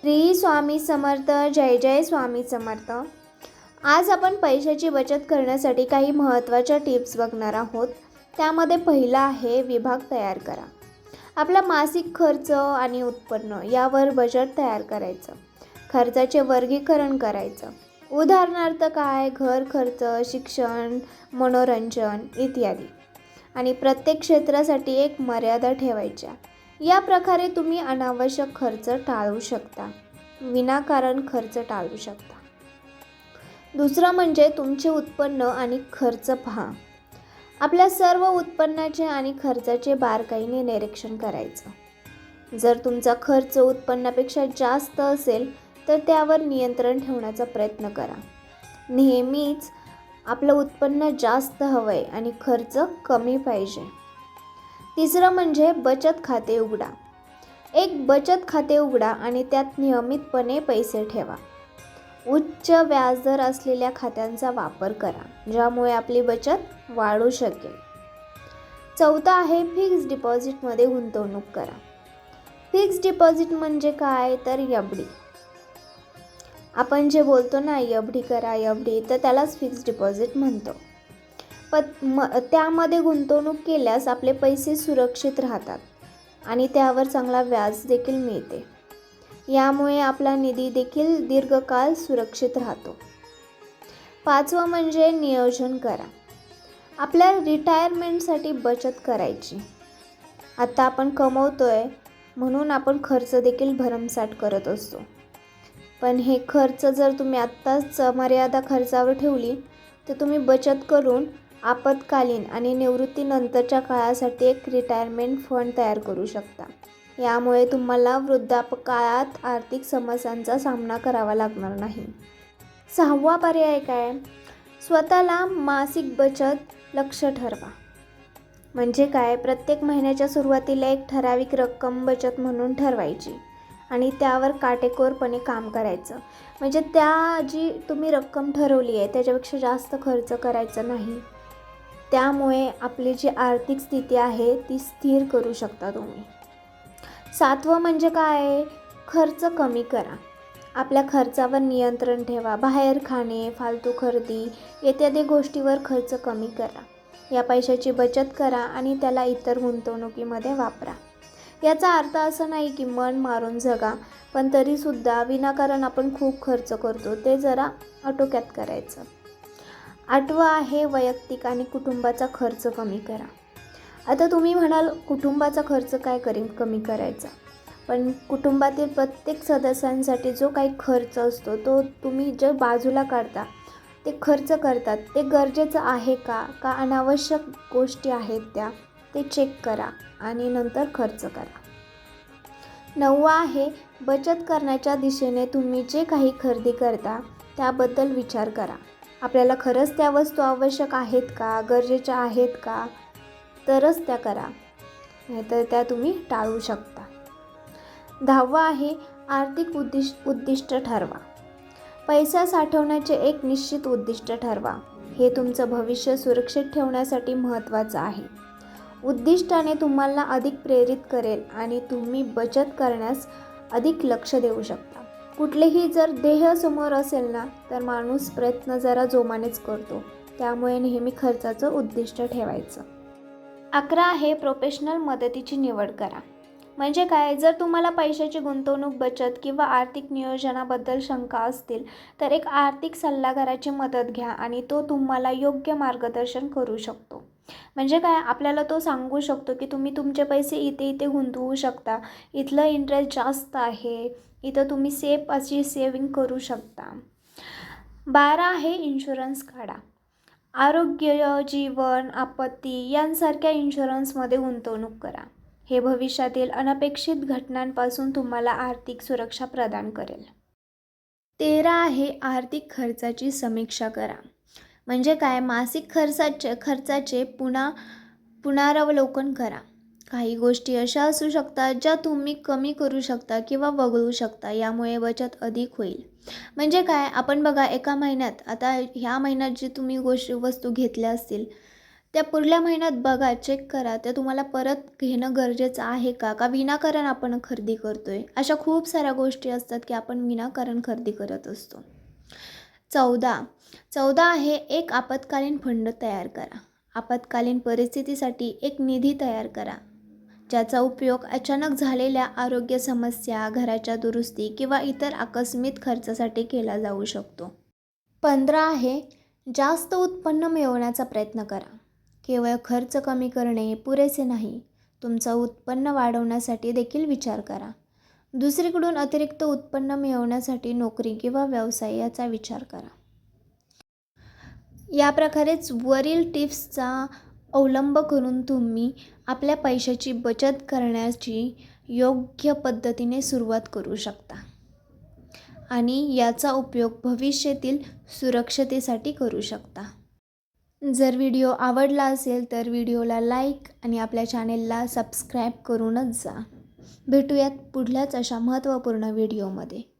श्री स्वामी समर्थ जय जय स्वामी समर्थ. आज आपण पैशाची बचत करण्यासाठी काही महत्त्वाच्या टिप्स बघणार आहोत. त्यामध्ये पहिला आहे विभाग तयार करा. आपला मासिक खर्च आणि उत्पन्न यावर बजेट तयार करायचं. खर्चाचे वर्गीकरण करायचं. उदाहरणार्थ काय? घर खर्च शिक्षण मनोरंजन इत्यादी. आणि प्रत्येक क्षेत्रासाठी एक मर्यादा ठेवायच्या. या प्रकारे तुम्ही अनावश्यक खर्च टाळू शकता. विनाकारण खर्च टाळू शकता. दुसरं म्हणजे तुमचे उत्पन्न आणि खर्च पहा. आपल्या सर्व उत्पन्नाचे आणि खर्चाचे बारकाईने निरीक्षण करायचं. जर तुमचा खर्च उत्पन्नापेक्षा जास्त असेल तर त्यावर नियंत्रण ठेवण्याचा प्रयत्न करा. नेहमीच आपलं उत्पन्न जास्त हवं आहे आणि खर्च कमी पाहिजे. तिसरं म्हणजे बचत खाते उघडा. एक बचत खाते उघडा आणि त्यात नियमितपणे पैसे ठेवा. उच्च व्याजदर असलेल्या खात्यांचा वापर करा ज्यामुळे आपली बचत वाढू शकेल. चौथा आहे फिक्स डिपॉझिटमध्ये गुंतवणूक करा. फिक्स डिपॉझिट म्हणजे काय? तर एफ आपण जे बोलतो ना एफ डी करा एफ डी तर त्यालाच फिक्स डिपॉझिट म्हणतो. प म त्यामध्ये गुंतवणूक केल्यास आपले पैसे सुरक्षित राहतात आणि त्यावर चांगला व्याज देखील मिळते. यामुळे आपला निधी देखील दीर्घकाळ सुरक्षित राहतो. पाचवं म्हणजे नियोजन करा. आपल्या रिटायरमेंटसाठी बचत करायची. आत्ता आपण कमवतोय म्हणून आपण खर्च देखील भरमसाठ करत असतो. पण हे खर्च जर तुम्ही आत्ताच मर्यादा खर्चावर ठेवली तर तुम्ही बचत करून आपत्कालीन आणि निवृत्तीनंतरच्या काळासाठी एक रिटायरमेंट फंड तयार करू शकता. यामुळे तुम्हाला वृद्धापकाळात आर्थिक समस्यांचा सामना करावा लागणार नाही. सहावा पर्याय काय? स्वतःला मासिक बचत लक्ष ठरवा. म्हणजे काय? प्रत्येक महिन्याच्या सुरुवातीला एक ठराविक रक्कम बचत म्हणून ठरवायची आणि त्यावर काटेकोरपणे काम करायचं. म्हणजे त्या जी तुम्ही रक्कम ठरवली आहे त्याच्यापेक्षा जास्त खर्च करायचा नाही. त्यामुळे आपली जी आर्थिक स्थिती आहे ती स्थिर करू शकता तुम्ही. सातवं म्हणजे काय? खर्च कमी करा. आपल्या खर्चावर नियंत्रण ठेवा. बाहेर खाणे फालतू खरेदी इत्यादी गोष्टीवर खर्च कमी करा. या पैशाची बचत करा आणि त्याला इतर गुंतवणुकीमध्ये वापरा. याचा अर्थ असा नाही की मन मारून जगा पण तरीसुद्धा विनाकारण आपण खूप खर्च करतो. ते जरा आटोक्यात करायचं. आठवं आहे वैयक्तिक आणि कुटुंबाचा खर्च कमी करा. आता तुम्ही म्हणाल कुटुंबाचा खर्च काय करीन कमी करायचा. पण कुटुंबातील प्रत्येक सदस्यांसाठी जो काही खर्च असतो तो तुम्ही जे बाजूला काढता ते खर्च करतात. ते गरजेचं आहे का? का अनावश्यक गोष्टी आहेत त्या? ते चेक करा आणि नंतर खर्च करा. नववा आहे बचत करण्याच्या दिशेने तुम्ही जे काही खरेदी करता त्याबद्दल विचार करा. आपल्याला खरंच त्या वस्तू आवश्यक आहेत का? गरजेच्या आहेत का? तरच त्या करा. नाहीतर त्या तुम्ही टाळू शकता. दहावा आहे आर्थिक उद्दिष् उद्दिष्ट ठरवा. पैसा साठवण्याचे एक निश्चित उद्दिष्ट ठरवा. हे तुमचं भविष्य सुरक्षित ठेवण्यासाठी महत्त्वाचं आहे. उद्दिष्टाने तुम्हाला अधिक प्रेरित करेल आणि तुम्ही बचत करण्यास अधिक लक्ष देऊ शकता. कुठलेही जर ध्येय समोर असेल ना तर माणूस प्रयत्न जरा जोमानेच करतो. त्यामुळे नेहमी खर्चाचं उद्दिष्ट ठेवायचं. अकरा आहे प्रोफेशनल मदतीची निवड करा. म्हणजे काय? जर तुम्हाला पैशाची गुंतवणूक बचत किंवा आर्थिक नियोजनाबद्दल शंका असतील तर एक आर्थिक सल्लागाराची मदत घ्या आणि तो तुम्हाला योग्य मार्गदर्शन करू शकतो. म्हणजे काय आपल्याला तो सांगू शकतो की तुम्ही तुमचे पैसे इथे इथे गुंतवू शकता. इथलं इंटरेस्ट जास्त आहे. इथं तुम्ही सेफ अशी सेविंग करू शकता. बारा आहे इन्शुरन्स काढा. आरोग्य जीवन आपत्ती यांसारख्या इन्शुरन्समध्ये गुंतवणूक करा. हे भविष्यातील अनपेक्षित घटनांपासून तुम्हाला आर्थिक सुरक्षा प्रदान करेल. तेरा आहे आर्थिक खर्चाची समीक्षा करा. म्हणजे काय? मासिक खर्चाचे खर्चाचे पुन्हा पुनरावलोकन करा. काही गोष्टी अशा असू शकतात ज्या तुम्ही कमी करू शकता किंवा वगळू शकता यामुळे बचत अधिक होईल. म्हणजे काय? आपण बघा एका महिन्यात आता ह्या महिन्यात जी तुम्ही गोष्टी वस्तू घेतल्या असतील त्या पुढल्या महिन्यात बघा चेक करा त्या तुम्हाला परत घेणं गरजेचं आहे का? का विनाकारण आपण खरेदी करतो आहे अशा खूप साऱ्या गोष्टी असतात की आपण विनाकारण खरेदी करत असतो. चौदा. चौदा आहे एक आपत्कालीन फंड तयार करा. आपत्कालीन परिस्थितीसाठी एक निधी तयार करा ज्याचा उपयोग अचानक झालेल्या आरोग्य समस्या घराच्या दुरुस्ती किंवा इतर आकस्मिक खर्चासाठी केला जाऊ शकतो. पंधरा आहे जास्त उत्पन्न मिळवण्याचा प्रयत्न करा. केवळ खर्च कमी करणे पुरेसे नाही तुमचं उत्पन्न वाढवण्यासाठी देखील विचार करा. दुसरीकडून अतिरिक्त उत्पन्न मिळवण्यासाठी नोकरी किंवा व्यवसाय याचा विचार करा. या प्रकारेच वरील टिप्सचा अवलंब करून तुम्ही आपल्या पैशाची बचत करण्याची योग्य पद्धतीने सुरुवात करू शकता. आणि याचा उपयोग भविष्यातील सुरक्षतेसाठी करू शकता. जर व्हिडिओ आवडला असेल तर व्हिडिओला लाईक आणि आपल्या चॅनेलला सबस्क्राईब करूनच जा. भेटूयात पुढल्याच अशा महत्त्वपूर्ण व्हिडिओमध्ये.